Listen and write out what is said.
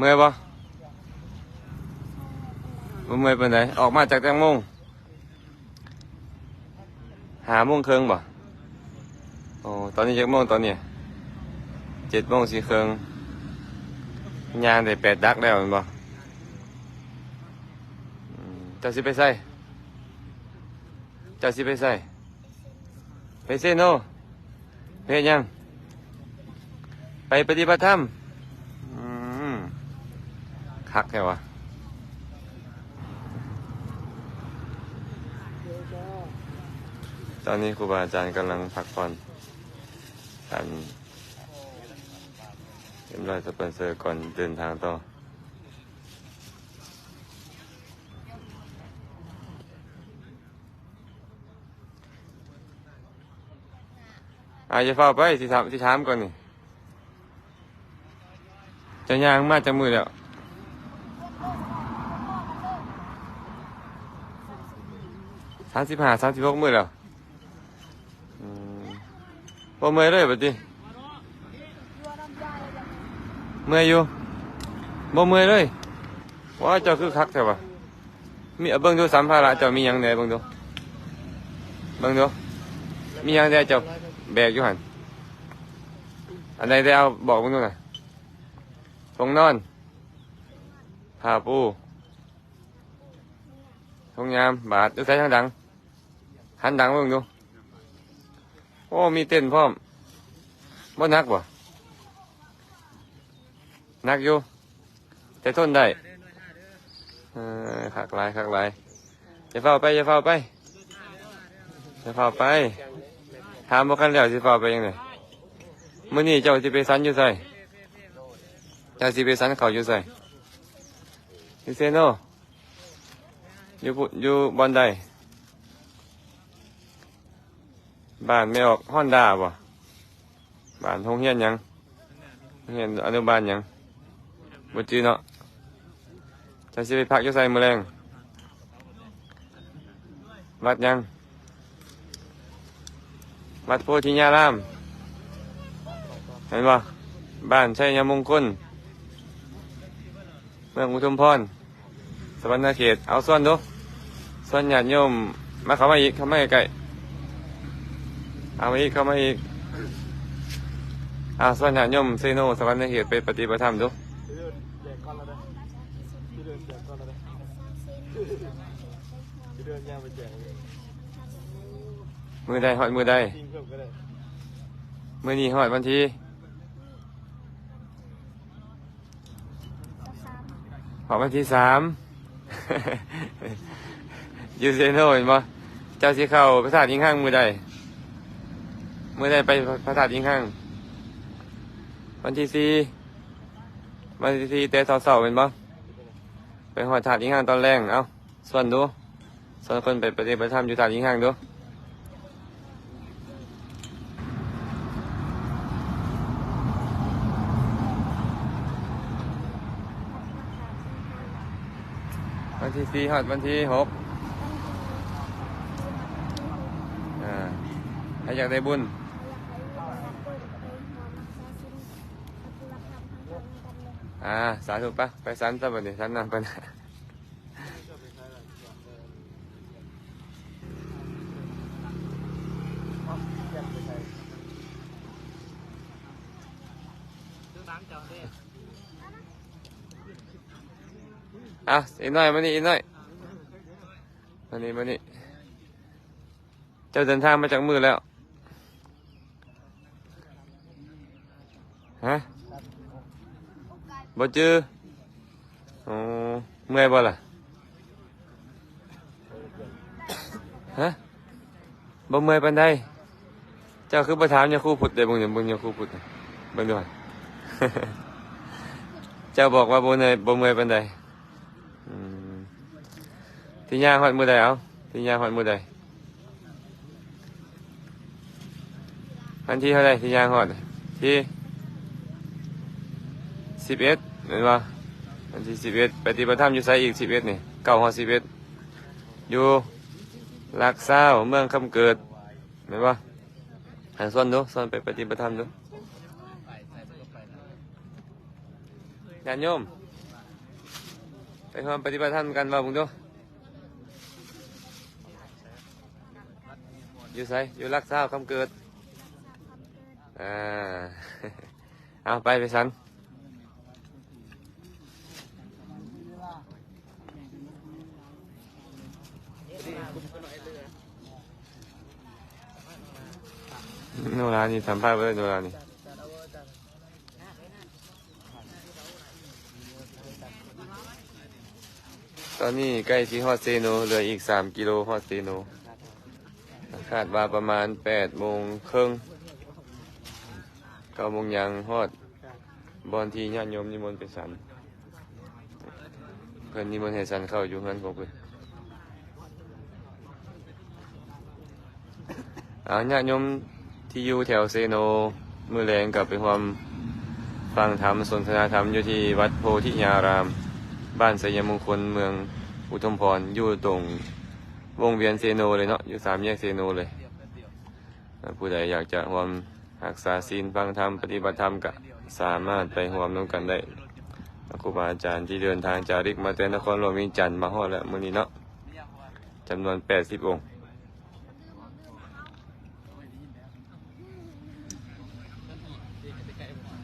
เมื่อยบ่บ่เมื่อยปานใดออกมาจากจังโมงหาโมงครึ่งบ่โอ้ตอนนี้จักโมงตอนนี้เจ็ดโมงสี่ครึ่งยางได้แปดดักแล้วม่นบ่อืมเจ้าสิไปใส่จ้าสิไปใส่ไปเซโนไปเฮ็ดหยัง ไปปฏิบัติธรรม คักแค่วะตอนนี้ครูบาอาจารย์กำลังพักผ่อนกันเรียบร้อยสปอนเซอร์ก่อนเดินทางต่ออาจจะเฝ้าไปที่ถามที่ถามก่อนนี่จะย่างมาจากมือแล้วามสิบห้าสามสิบหกมือแล้วอืมบ่เมื่อยเลยบัดนี้เมื่อยอยู่บ่เมื่อยเลยว่าเจ้าคือคักแท้วะมีเบิ่งดูสัมภาระเจ้ามียังแหน่เบิ่งดูเบิ่งดูมียังแหน่เจ้าแบกอยู่หันอันใดได้เอาบอกเบิ่งดูหน่อยทงนอนผ้าปูทงยามบาทดูใส่ทางดัง หันดังเบิ่งดู โอ้ มีเต้นพร้อมบ่นักบ่นักอยู่ แต่ทนได้เออขักลายขักลายอย่าเฝ้าไปอย่าเฝ้าไปอย่าเฝ้าไป ถามบ่คันแล้วสิเฝ้าไปยังไงมื้อนี้เจ้าสิไปสันอยู่ไสยาสีเบสันเขาอยู่ใส่ยูเซโนอยู่ปุอยู่บอนใด บ้านไม่ออกฮอนด้าบ่บ้านทงเฮียนยังเฮียนอนุบาลยังบ่จื้อเนาะจะสิไปพักอยู่ใส่มื้อแรงวัดยัง วัดโพธิญาราม เห็นบ่บ้านชัยมงคล เมืองอุทุมพร สวรรณเขต เอาส่วนดูส่วนญาติโยม มาเข้ามาอีกเข้ามาใกล้ๆ เอามาอีกเข้ามาอีกอาสวนญาติโยมเซโนสวรรณเขตไปปฏิบัติธรรมดูเดินยางไปแจกมือใดหอดมือใดมือนี้หอดวันที่หอดวันที่สามยูเซโนเห็นปะเจ้าสิเข้าพระธาตุยิงห้างมือใด มื่อใดไปพระธาตุยิงห้าง วันที่สี่วันที่สี่แต่เสาๆเป็นปะไปหอดถาดยิงห้างตอนแรกเอาส่วนดูส่วนคนไปปฏิบัติธรรมอยู่ถาดยิงห้างดูวันที่สี่ฮอดวันที่หกอ่าถ้าอยากได้บุญ อ่าสาธุปะไปสันซะบัดนี้สันนำกันอะอีกหน่อยมานี่อีกหน่อยมานี่มานี่เจ้าเดินทางมาจากมือแล้วฮะ บ่จืออ๋อเมื่อยบ่ล่ะฮะบ่เมื่อยปานใดเจ้าคือบ่ถามยาคู่พุทธได้บ่เนี่ยบ่ยาคู่พุทธน่ะเบิ่งดูหั่นเจ้าบอกว่าบ่เมื่อยบ่เมื่อยปานใดอืมที่ย่างหอดมือใดเอาที่ย่างหอดมือใดวันที่เท่าไรที่ย่างหอดที่ สิบเอ็ดเห็นปะวันที่สิบเอ็ดปฏิบัติธรรมอยู่ไซอีกสิบเอ็ดนี่เก้าหอสิบเอ็ดอยู่หลักเศร้าเมืองคำเกิดเห็นปะหันส่วนดูส่วนไปปฏิบัติธรรมดูญาติโยมไปความปฏิบัติธรรมกันว่าบุงดูอยู่ไสอยู่รักษาคำเกิด อ่า เอาไปไปสัน โนรานี่สัมภาษณ์ไปเลยโนรานี่ตอนนี้ใกล้ที่ฮอดเซโนเหลืออีกสามกิโลฮอดเซโนคาดว่าประมาณแปดโมงครึ่งเก้าโมงยังฮอดบอนที่ญาติโยมนิมนต์ไปสันเพิ่อนนิมนต์ให้สันเข้าอยู่เงินของเพิ่นอาญาติโยม ที่อยู่แถวเซโนมือแรงกับไปความฟังธรรมสนทนาธรรมอยู่ที่วัดโพธิยาราม บ้านสยามมงคลเมืองอุทุมพรอยู่ตรงวงเวียนเซโนเลยเนาะอยู่สามแยกเซโนเลย ผู้ใดอยากจะรวมรักษาศีลฟังธรรมปฏิบัติธรรมก็สามารถไปรวมน้ำกันได้ครูบาอาจารย์ที่เดินทางจาริกมาแต่นครหลวงวิจันทร์มาฮอดแล้วมื้อนี้เนาะจำนวน 80 องค์ everyone.